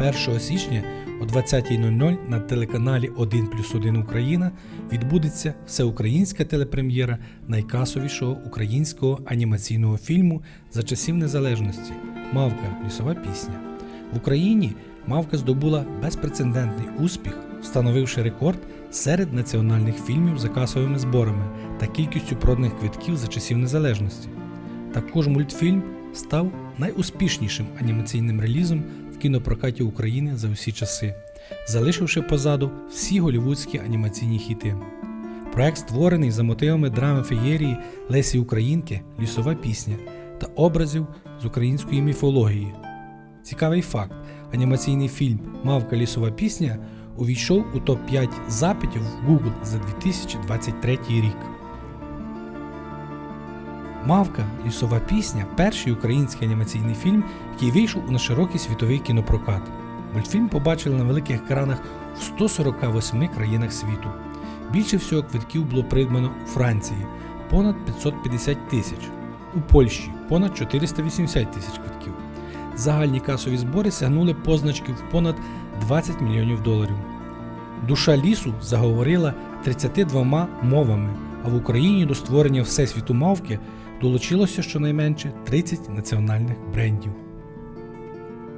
1 січня о 20.00 на телеканалі 1 плюс 1 Україна відбудеться всеукраїнська телепрем'єра найкасовішого українського анімаційного фільму за часів незалежності Мавка лісова пісня. В Україні Мавка здобула безпрецедентний успіх, встановивши рекорд серед національних фільмів за касовими зборами та кількістю проданих квитків за часів незалежності. Також мультфільм став найуспішнішим анімаційним релізом в кінопрокаті України за усі часи, залишивши позаду всі голівудські анімаційні хіти. Проект створений за мотивами драми феєрії Лесі Українки Лісова пісня та образів з української міфології. Цікавий факт: анімаційний фільм Мавка лісова пісня увійшов у топ-5 запитів в Google за 2023 рік. Мавка лісова пісня перший український анімаційний фільм, який вийшов у широкий світовий кінопрокат. Мультфільм побачили на великих екранах в 148 країнах світу. Більше всього квитків було придбано у Франції понад 550 тисяч, у Польщі понад 480 тисяч квитків. Загальні касові збори сягнули позначки в понад 20 мільйонів доларів. Душа лісу заговорила 32 мовами, а в Україні до створення Всесвіту мавки долучилося щонайменше 30 національних брендів.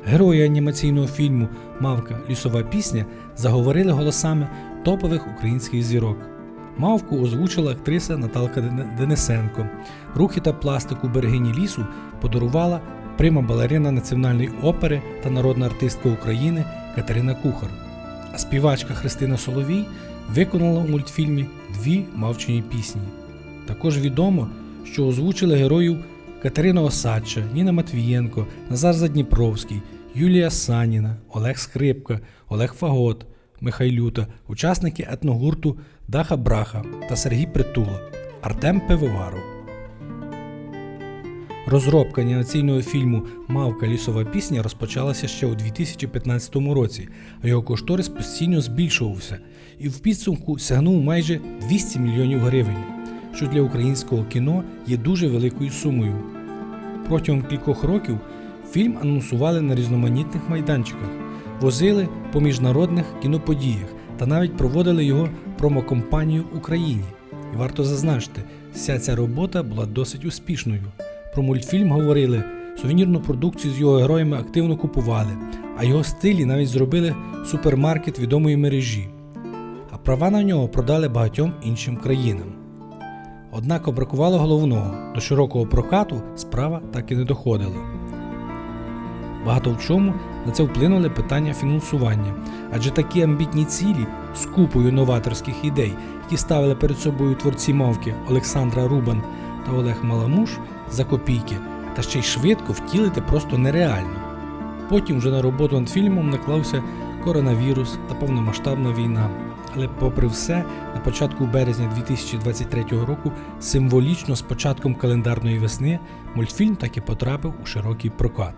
Герої анімаційного фільму Мавка лісова пісня заговорили голосами топових українських зірок. Мавку озвучила актриса Наталка Денисенко. Рухи та пластику берегині лісу подарувала прима балерина Національної опери та народна артистка України Катерина Кухар. А співачка Христина Соловій виконала у мультфільмі дві мавчині пісні. Також відомо, що озвучили героїв Катерина Осадча, Ніна Матвієнко, Назар Задніпровський, Юлія Саніна, Олег Скрипка, Олег Фагот, Михайлюта, учасники етногурту Даха Браха та Сергій Притула, Артем Пивоваров. Розробка анімаційного фільму Мавка лісова пісня розпочалася ще у 2015 році, а його кошторис постійно збільшувався і в підсумку сягнув майже 200 мільйонів гривень, що для українського кіно є дуже великою сумою. Протягом кількох років фільм анонсували на різноманітних майданчиках, возили по міжнародних кіноподіях та навіть проводили його промокомпанію в Україні. І варто зазначити, вся ця робота була досить успішною. Про мультфільм говорили, сувенірну продукцію з його героями активно купували, а його стилі навіть зробили супермаркет відомої мережі. А права на нього продали багатьом іншим країнам. Однак бракувало головного до широкого прокату справа так і не доходила. Багато в чому на це вплинули питання фінансування, адже такі амбітні цілі з купою новаторських ідей, які ставили перед собою творці мовки Олександра Рубан та Олег Маламуш за копійки, та ще й швидко втілити просто нереально. Потім вже на роботу над фільмом наклався коронавірус та повномасштабна війна. Але, попри все, на початку березня 2023 року, символічно з початком календарної весни, мультфільм таки потрапив у широкий прокат.